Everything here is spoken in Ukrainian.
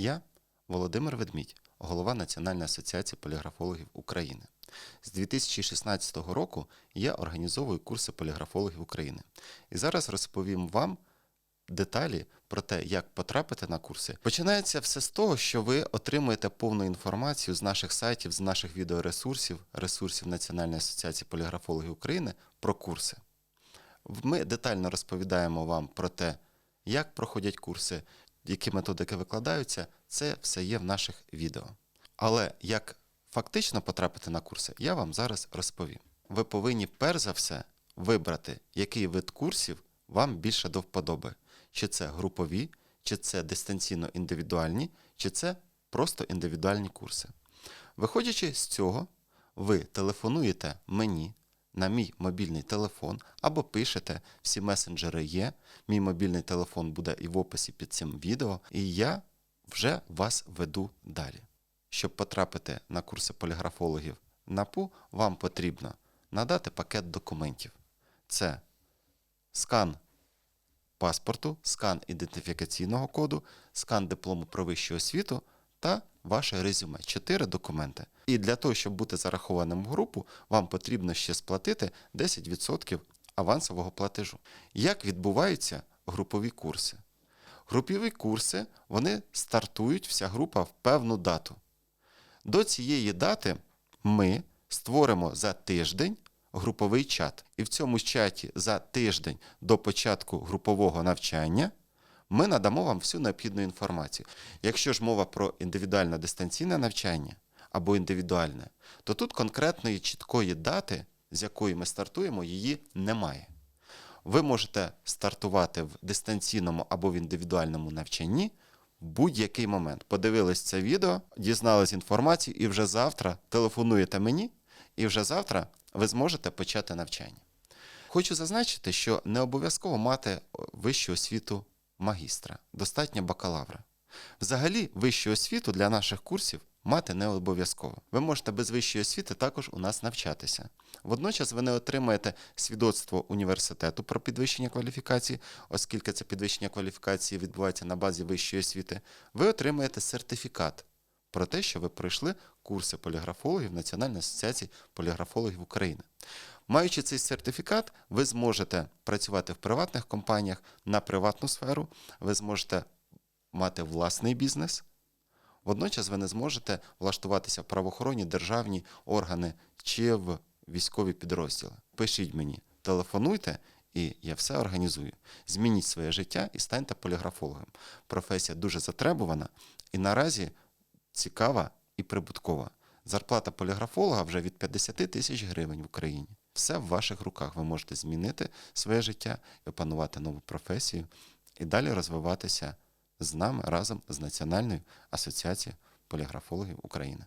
Я Володимир Ведмідь, голова Національної асоціації поліграфологів України. З 2016 року я організовую курси поліграфологів України. І зараз розповім вам деталі про те, як потрапити на курси. Починається все з того, що ви отримуєте повну інформацію з наших сайтів, з наших відеоресурсів, ресурсів Національної асоціації поліграфологів України про курси. Ми детально розповідаємо вам про те, як проходять курси, які методики викладаються, це все є в наших відео. Але як фактично потрапити на курси, я вам зараз розповім. Ви повинні перш за все вибрати, який вид курсів вам більше до вподоби. Чи це групові, чи це дистанційно індивідуальні, чи це просто індивідуальні курси. Виходячи з цього, ви телефонуєте мені на мій мобільний телефон або пишете, всі месенджери є. Мій мобільний телефон буде і в описі під цим відео, і я вже вас веду далі. Щоб потрапити на курси поліграфологів НАПУ, вам потрібно надати пакет документів. Це скан паспорту, скан ідентифікаційного коду, скан диплому про вищу освіту та ваше резюме. Чотири документи. І для того, щоб бути зарахованим в групу, вам потрібно ще сплатити 10% авансового платежу. Як відбуваються групові курси? Групові курси вони стартують вся група в певну дату. До цієї дати ми створимо за тиждень груповий чат. І в цьому чаті за тиждень до початку групового навчання ми надамо вам всю необхідну інформацію. Якщо ж мова про індивідуальне дистанційне навчання або індивідуальне, то тут конкретної чіткої дати, з якої ми стартуємо, її немає. Ви можете стартувати в дистанційному або в індивідуальному навчанні будь-який момент. Подивились це відео, дізнались інформацію, і вже завтра телефонуєте мені, і вже завтра ви зможете почати навчання. Хочу зазначити, що не обов'язково мати вищу освіту магістра, достатньо бакалавра. Взагалі, вищу освіту для наших курсів мати не обов'язково. Ви можете без вищої освіти також у нас навчатися. Водночас ви не отримаєте свідоцтво університету про підвищення кваліфікації, оскільки це підвищення кваліфікації відбувається на базі вищої освіти. Ви отримаєте сертифікат про те, що ви пройшли курси поліграфологів Національної асоціації поліграфологів України. Маючи цей сертифікат, ви зможете працювати в приватних компаніях на приватну сферу, ви зможете мати власний бізнес. Водночас ви не зможете влаштуватися в правоохоронні державні органи чи в військові підрозділи. Пишіть мені, телефонуйте, і я все організую. Змініть своє життя і станьте поліграфологом. Професія дуже затребувана і наразі цікава і прибуткова. Зарплата поліграфолога вже від 50 тисяч гривень в Україні. Все в ваших руках. Ви можете змінити своє життя і опанувати нову професію і далі розвиватися з нами разом з Національною асоціацією поліграфологів України.